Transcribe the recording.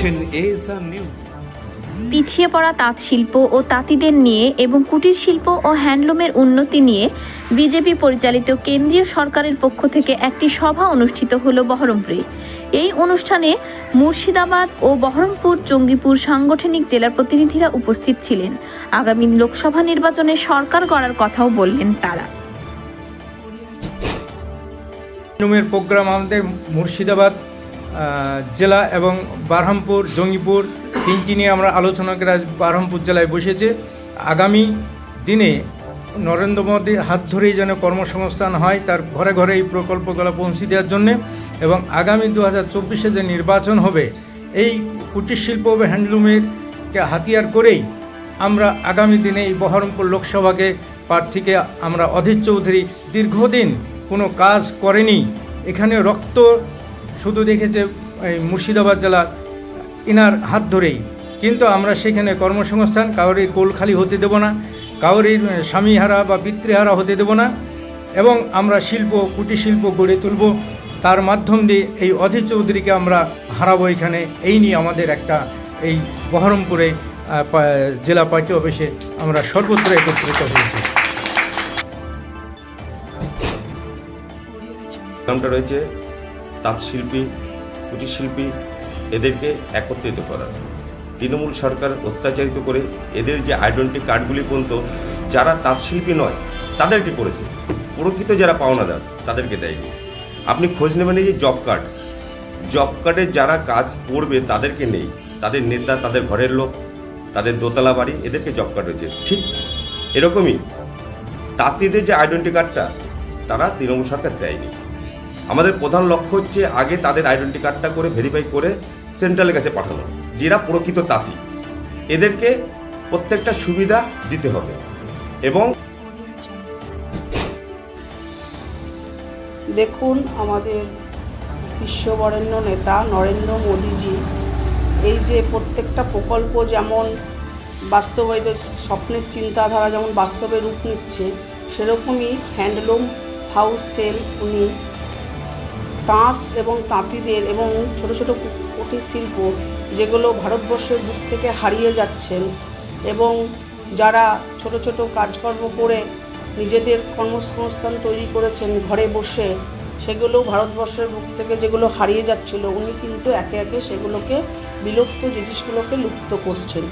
দেখছেন ASR news পিছিয়ে পড়া তাঁত শিল্প ও তাঁতিদের নিয়ে এবং কুটির শিল্প ও হ্যান্ডলুমের উন্নতি নিয়ে বিজেপি পরিচালিত কেন্দ্রীয় সরকারের পক্ষ থেকে একটি সভা অনুষ্ঠিত হলো বহরমপুরে। এই অনুষ্ঠানে মুর্শিদাবাদ ও বহরমপুর জঙ্গিপুর সাংগঠনিক জেলার প্রতিনিধিরা উপস্থিত ছিলেন। আগামী লোকসভা নির্বাচনে সরকার গড়ার কথাও বললেন তারা। প্রোগ্রাম আমাদের মুর্শিদাবাদ জেলা এবং বারহামপুর, জঙ্গিপুর তিনটি নিয়ে আমরা আলোচনা করে আজ বারহামপুর জেলায় বসেছে। আগামী দিনে নরেন্দ্র মোদীর হাত ধরেই যেন কর্মসংস্থান হয়, তার ঘরে ঘরে এই প্রকল্পগুলো পৌঁছে দেওয়ার জন্যে এবং আগামী দু হাজার চব্বিশে যে নির্বাচন হবে, এই কুটির শিল্প ও হ্যান্ডলুমেরকে হাতিয়ার করেই আমরা আগামী দিনে এই বহরমপুর লোকসভাকে প্রার্থীকে আমরা অধীর চৌধুরী দীর্ঘদিন কোনো কাজ করেনি। এখানে রক্ত শুধু দেখেছে এই মুর্শিদাবাদ জেলার ইনার হাত ধরেই। কিন্তু আমরা সেখানে কর্মসংস্থান কাউরি কোল খালি হতে দেব না, কাউরির স্বামীহারা বা পিতৃহারা হতে দেব না, এবং আমরা শিল্প, কুটির শিল্প গড়ে তুলব। তার মাধ্যম দিয়ে এই অধীর চৌধুরীকে আমরা হারাবো এখানে। এই নিয়ে আমাদের একটা এই বহরমপুরে জেলা পার্টি অফিসে আমরা সর্বত্র একত্রিত হয়েছি। নামটা রয়েছে তাঁত শিল্পী, কুটির শিল্পী এদেরকে একত্রিত করা। তৃণমূল সরকার অত্যাচারিত করে এদের যে আইডেন্টি কার্ডগুলি পর্যন্ত যারা তাঁত শিল্পী নয়, তাদেরকে করেছে। প্রকৃত যারা পাওনাদার, তাদেরকে দেয়নি। আপনি খোঁজ নেবেন এই যে জব কার্ড জব কার্ডে যারা কাজ করবে, তাদেরকে নেই। তাদের নেতা, তাদের ঘরের লোক, তাদের দোতলা বাড়ি, এদেরকে জব কার্ড রয়েছে। ঠিক এরকমই তাঁতিদের যে আইডেন্টি কার্ডটা তারা তৃণমূল সরকার দেয়নি। আমাদের প্রধান লক্ষ্য হচ্ছে আগে তাদের আইডেন্টি কার্ডটা করে ভেরিফাই করে সেন্ট্রালের কাছে পাঠানো যেটা প্রকৃত তাঁতি। এদেরকে প্রত্যেকটা সুবিধা দিতে হবে। এবং দেখুন আমাদের বিশ্ববরেণ্য নেতা নরেন্দ্র মোদীজি, এই যে প্রত্যেকটা প্রকল্প যেমন বাস্তবায়িত, স্বপ্নের চিন্তাধারা যেমন বাস্তবে রূপ নিচ্ছে, সেরকমই হ্যান্ডলুম হাউস সেল উনি তাঁত এবং তাঁতিদের এবং ছোট ছোট কুটির শিল্প যেগুলো ভারতবর্ষের বুক থেকে হারিয়ে যাচ্ছেন এবং যারা ছোট ছোট কাজকর্ম করে নিজেদের কর্মসংস্থান তৈরি করেছেন ঘরে বসে, সেগুলো ভারতবর্ষের বুক থেকে যেগুলো হারিয়ে যাচ্ছিল, উনি কিন্তু একে একে সেগুলোকে বিলুপ্ত জিনিসগুলোকে লুপ্ত করছেন।